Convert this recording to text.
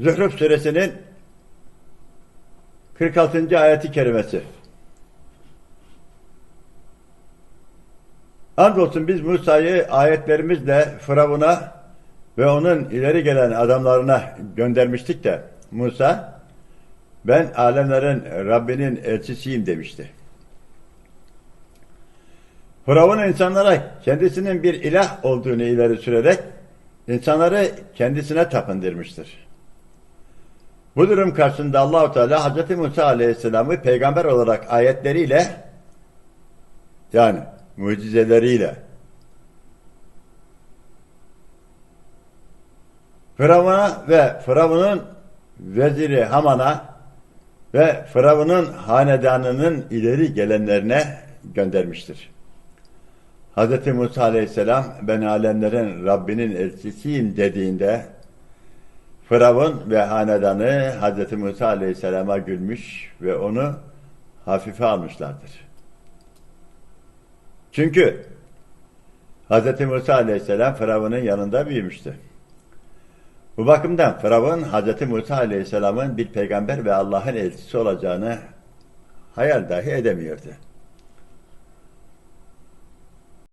Zuhruf suresinin 46. ayeti kerimesi. Andolsun biz Musa'yı ayetlerimizle Firavun'a ve onun ileri gelen adamlarına göndermiştik de Musa ben alemlerin Rabbinin elçisiyim demişti. Firavun insanlara kendisinin bir ilah olduğunu ileri sürerek insanları kendisine tapındırmıştır. Bu durum karşısında Allahu Teala Hz. Musa Aleyhisselam'ı peygamber olarak ayetleriyle yani mucizeleriyle Firavun'a ve Firavun'un veziri Haman'a ve Firavun'un hanedanının ileri gelenlerine göndermiştir. Hz. Musa Aleyhisselam ben alemlerin Rabbinin elçisiyim dediğinde Firavun ve hanedanı Hz. Musa Aleyhisselam'a gülmüş ve onu hafife almışlardır. Çünkü Hz. Musa Aleyhisselam Firavun'un yanında büyümüştü. Bu bakımdan Firavun Hz. Musa Aleyhisselam'ın bir peygamber ve Allah'ın elçisi olacağını hayal dahi edemiyordu.